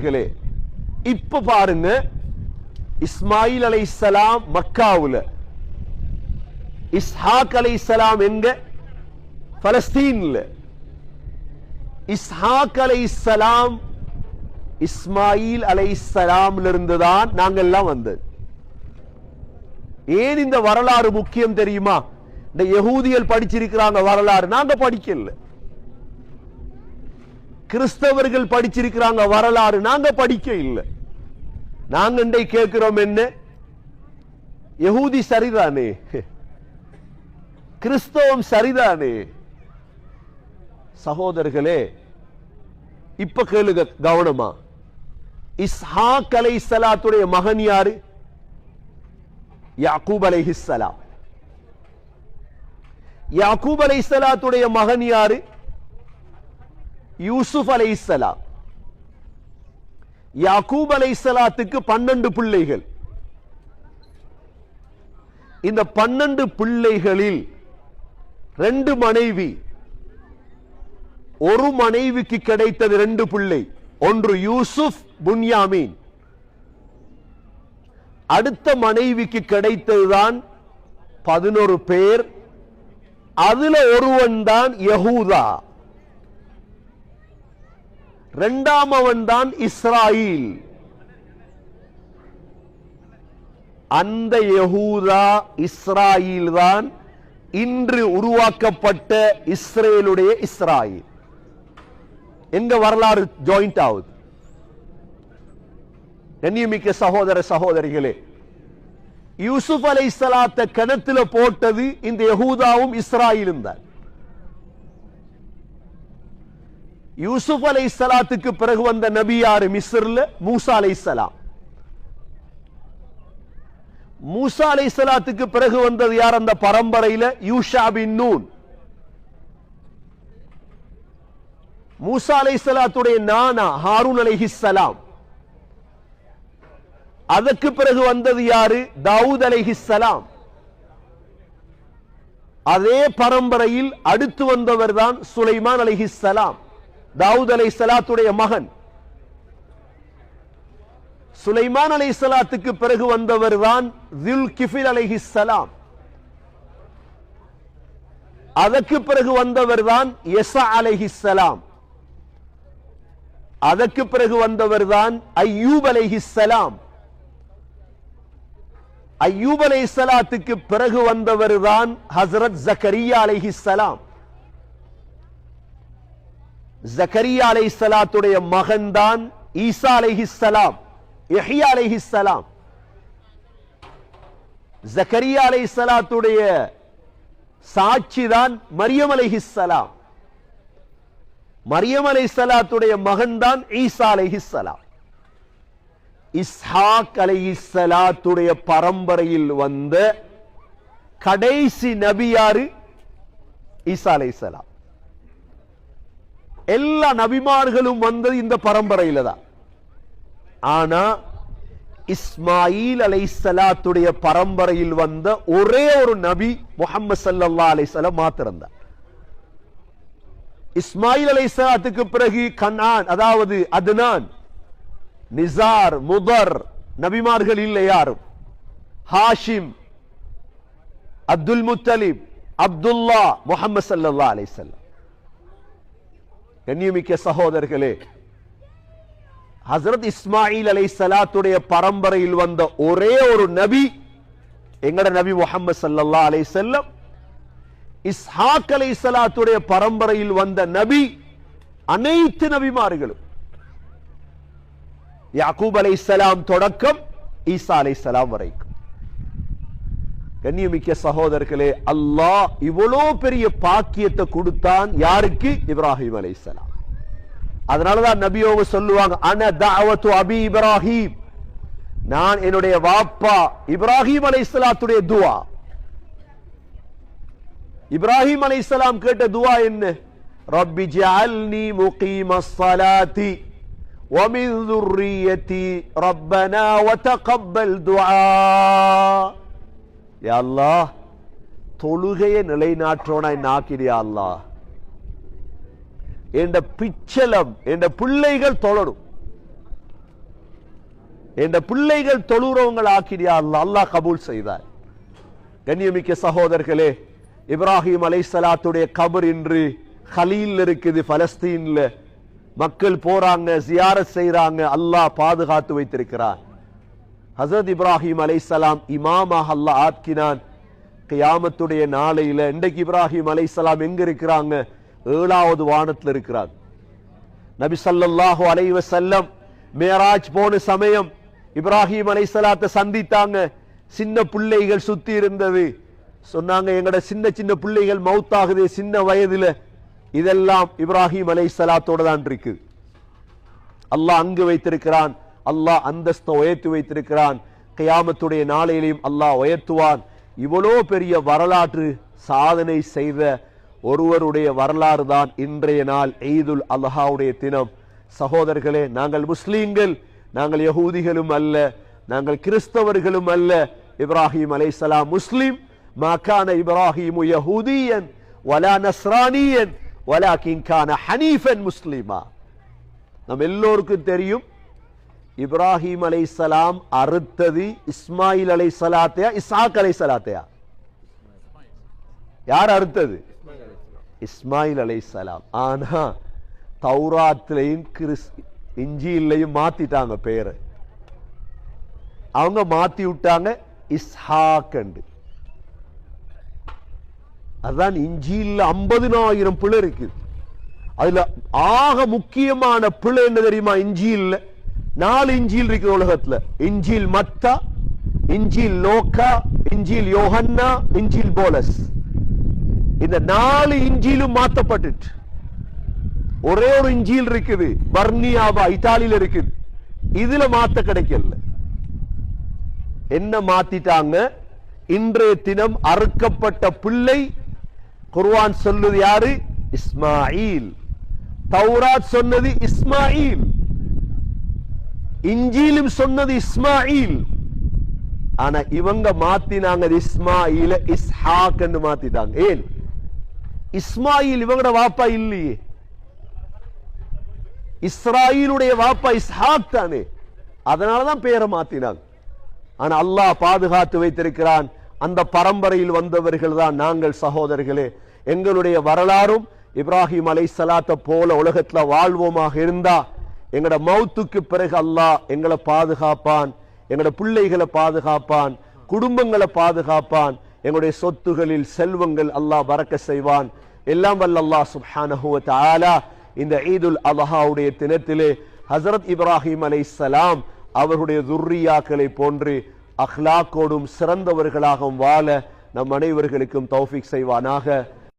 சகோதரர்களே இப்ப பாருங்க இஸ்மாயில் அலை அலைஹிஸ்ஸலாம் மக்காவுல. இஸ்ஹாக் அலை அலைஹிஸ்ஸலாம் எங்க? பலஸ்தீன்ல. இஸ்ஹாக் அலை அலைஹிஸ்ஸலாம் இஸ்மாயில் அலை இருந்து இருந்துதான் நாங்கெல்லாம் வந்தது. ஏன் இந்த வரலாறு முக்கியம் தெரியுமா? இந்த யகூதியல் படிச்சிருக்கிறாங்க வரலாறு. நாங்க படிக்கல. கிறிஸ்தவர்கள் படிச்சிருக்கிறாங்க வரலாறு. நாங்க படிக்க இல்லை. நாங்க கேட்கிறோம் என்ன? யகூதி சரிதானே? கிறிஸ்தவம் சரிதானே? சகோதரர்களே இப்ப கேளுங்க கவனமா. இஸ்ஹா கலை சலாத்துடைய மகன் யாரு? யாக்கூப் அலைஹிஸ்ஸலாம் யாக்கூப் அலைஹிஸ்ஸலாத்துடைய மகன் யாரு? யூசுப் அலைஹிஸ்ஸலாம். யாக்கூப் அலைஹிஸ்ஸலாத்துக்கு பன்னெண்டு பிள்ளைகள். இந்த பன்னெண்டு பிள்ளைகளில் ரெண்டு மனைவி. ஒரு மனைவிக்கு கிடைத்தது ரெண்டு பிள்ளை. ஒன்று யூசுப் புன்யாமீன். அடுத்த மனைவிக்கு கிடைத்ததுதான் பதினொரு பேர். அதுல ஒருவன் தான் யகூதா இரண்டாம் அவன் தான் இஸ்ராயில். அந்த யகூதா இஸ்ராயில் தான் இன்று உருவாக்கப்பட்ட இஸ்ரேலுடைய இஸ்ராயில். எங்க வரலாறு ஜாயிண்ட் ஆகுது. கண்ணியமிக்க சகோதர சகோதரிகளே யூசுப் அலை இஸ்லாத்த கிணத்துல போட்டது இந்த யகூதாவும் இஸ்ராயிலும் தான். யூசுப் அலை சலாத்துக்கு பிறகு வந்த நபி யாரு? மிஸ்ர்ல மூசா அலை சலாம் மூசா அலை சலாத்துக்கு பிறகு வந்தது யார்? அந்த பரம்பரையில யூஷா பின் நூன். மூசா அலை சலாத்துடைய நானா ஹாரூன் அலைஹிஸ்ஸலாம். அதற்கு பிறகு வந்தது யாரு? தாவூத் சலாம் அதே பரம்பரையில் அடுத்து வந்தவர் தான் சுலைமான் அலைஹிஸ்ஸலாம். தாவூத் அலை சலாத்துடைய மகன். சுலைமான் அலை சலாத்துக்கு பிறகு வந்தவர் தான் தில் கிஃபில் சலாம் அதற்கு பிறகு வந்தவர் தான் எசா சலாம் அதற்கு பிறகு வந்தவர் தான் ஐயூப் அலைஹிஸ்ஸலாம். ஐயூப் அலை சலாத்துக்கு பிறகு வந்தவர் தான் ஹசரத் ஜக்கரியா சலாம் ஜக்கரியா அலை சலாத்துடைய மகன் தான் ஈசா அலைஹிஸ்ஸலாம் யஹ்யா அலைஹிஸ்ஸலாம். ஜக்கரியா அலை சலாத்துடைய சாட்சி தான் மரியம் அலைஹிஸ்ஸலாம். மரியம் அலை சலாத்துடைய மகன் தான் ஈசா அலைஹிஸ்ஸலாம். இஸ்ஹாக் அலைஹிஸ்ஸலாத்துடைய பரம்பரையில் வந்த கடைசி நபி யாரு ஈசா அலைஹிஸ்ஸலாம். எல்லா நபிமார்களும் வந்தது இந்த பரம்பரையில தான் ஆனா இஸ்மாயில் அலை சலாத்துடைய பரம்பரையில் வந்த ஒரே ஒரு நபி முகமது சல்லா அலைஹி வஸல்லம் மாத்திரம்தான். இஸ்மாயில் சலாத்துக்கு பிறகு கண்ணான் அதாவது அதுனான் நிசார் முதர் நபிமார்கள் இல்லை யாரும். ஹாஷிம் அப்துல் முத்தலிப் அப்துல்லா முகமது சல்லா அலைசல்லம் கண்ணியமிக்க சகோதரர்களே ஹசரத் இஸ்மாயில் அலை சலாத்துடைய பரம்பரையில் வந்த ஒரே ஒரு நபி எங்கட நபி முகமது சல்லா அலை செல்லம் இஸ்ஹாக் அலை சலாத்துடைய பரம்பரையில் வந்த நபி அனைத்து நபிமார்களும். யாக்கூப் அலை சலாம் தொடக்கம் ஈசா அலை சலாம் வரைக்கும். கண்ணியமிக்க சகோதரர்களே அல்லாஹ் இவ்வளோ பெரிய பாக்கியத்தை கொடுத்தான் யாருக்கு இப்ராஹிம் அலை சலாம் அதனாலதான் நபியோக சொல்லுவாங்க அன தாவத்து அபி இப்ராஹிம் நான் என்னுடைய வாப்பா இப்ராஹிம் அலை சலாத்துடைய துவா இப்ராஹிம் அலை சலாம் கேட்ட துவா என்ன ரப்பி ஜஅல்னி முகீமஸ் ஸலாத்தி ومن ذريتي ربنا وتقبل دعاء யாழ்லா தொழுகையை நிலைநாற்றோனாய் நாக்கிறியா அல்லா என்ற பிச்சலம் என்ற பிள்ளைகள் தொழணும். என்ற பிள்ளைகள் தொழுறவங்கள் ஆக்கிறியா அல்லா அல்லாஹ். கபூல் செய்தார். கண்ணியமிக்க சகோதரர்களே இப்ராஹிம் அலை சலாத்துடைய கபர் இன்று ஹலீல் இருக்குது பலஸ்தீன்ல. மக்கள் போறாங்க ஜியாரத் செய்யறாங்க அல்லாஹ் பாதுகாத்து வைத்திருக்கிறார். ஹசரத் இப்ராஹிம் அலைஹிஸ்ஸலாம் இமாமாக அல்லாஹ் ஆக்கினான் கியாமத்துடைய நாளையில இன்றைக்கு இப்ராஹிம் அலைசலாம் எங்க இருக்கிறாங்க? ஏழாவது வானத்துல இருக்கிறார். நபி சல்லாஹு அலைவ செல்லம் மேராஜ் போன சமயம் இப்ராஹிம் அலைஹிஸ்ஸலாத்தை சந்தித்தாங்க. சின்ன பிள்ளைகள் சுத்தி இருந்தது. சொன்னாங்க எங்கட சின்ன சின்ன பிள்ளைகள் மவுத்தாகுது சின்ன வயதுல. இதெல்லாம் இப்ராஹிம் அலைஹிஸ்ஸலாத்தோட தான் இருக்கு. அல்லாஹ் அங்கு வைத்திருக்கிறான். அல்லாஹ் அந்தஸ்தை உயர்த்தி வைத்திருக்கிறான். கியாமத்துடைய நாளையிலையும் அல்லாஹ் உயர்த்துவான். இவ்வளோ பெரிய வரலாற்று சாதனை செய்த ஒருவருடைய வரலாறு தான் இன்றைய நாள் ஈதுல் அல்ஹாவுடைய தினம். சகோதரர்களே நாங்கள் முஸ்லீம்கள் நாங்கள் யகூதிகளும் அல்ல நாங்கள் கிறிஸ்தவர்களும் அல்ல. இப்ராஹிம் அலைசலாம் முஸ்லிம். மாகான இப்ராஹிமு யஹூதியன் வலா நஸ்ரானியன் வலா கிங்கான ஹனீஃபன் முஸ்லிமா. நம் எல்லோருக்கும் தெரியும் இப்ராஹிம் அலைஹிஸ்ஸலாம் அறுத்தது இஸ்மாயில் அலை சலாத்தையா இசாக் அலை சலாத்தையா யார் அறுத்தது? இஸ்மாயில் அலை சலாம் ஆனா தௌராத்திலையும் கிறிஸ் இஞ்சியிலையும் மாத்திட்டாங்க பேரை. அவங்க மாத்தி விட்டாங்க இஸ்ஹாக் அதுதான் இஞ்சியில் ஐம்பதினாயிரம் பிள்ளை இருக்குது அதுல ஆக முக்கியமான பிள்ளை என்ன தெரியுமா? இஞ்சியில் நாலு இஞ்சியில் இருக்கிற உலகத்துல. இஞ்சில் மத்தா இஞ்சில் லோக்கா இஞ்சில் யோகன்னா இஞ்சில் போலஸ். இந்த நாலு இஞ்சிலும் மாத்தப்பட்டுட்டு. ஒரே ஒரு இஞ்சியில் இருக்குது. பர்னியாவா இத்தாலியில இருக்குது. இதுல மாத்த கிடைக்கல. என்ன மாத்திட்டாங்க? இன்றைய தினம் அறுக்கப்பட்ட பிள்ளை குர்வான் சொல்லுது யாரு? இஸ்மாயில். தௌராத் சொன்னது இஸ்மாயில். இஞ்சிலும் சொன்னது இஸ்மாயில். ஆனா இவங்க மாத்தினாங்க இஸ்மாயில இஸ்ஹாக் என்று மாத்திட்டாங்க. ஏன்? இஸ்மாயில் இவங்களோட வாப்பா இல்லையே. இஸ்ராயிலுடைய வாப்பா இஸ்ஹாக் தானே. அதனாலதான் பேரை மாத்தினாங்க. ஆனா அல்லாஹ் பாதுகாத்து வைத்திருக்கிறான். அந்த பரம்பரையில் வந்தவர்கள் தான் நாங்கள் சகோதரர்களே. எங்களுடைய வரலாறும் இப்ராஹிம் அலை சலாத்த போல உலகத்துல வாழ்வோமாக இருந்தா எங்கட மௌத்துக்கு பிறகு அல்லாஹ் எங்களை பாதுகாப்பான் எங்கட பிள்ளைகளை பாதுகாப்பான் குடும்பங்களை பாதுகாப்பான் எங்களுடைய சொத்துகளில் செல்வங்கள் அல்லாஹ் வரக்க செய்வான். எல்லாம் வல்ல அல்லாஹ் சுப்ஹானஹு ஆலா இந்த ஈதுல் அலஹாவுடைய தினத்திலே ஹசரத் இப்ராஹிம் சலாம் அவருடைய துர்ரியாக்களை போன்று அஹ்லாக்கோடும் சிறந்தவர்களாகவும் வாழ நம் அனைவர்களுக்கும் தௌஃபிக் செய்வானாக.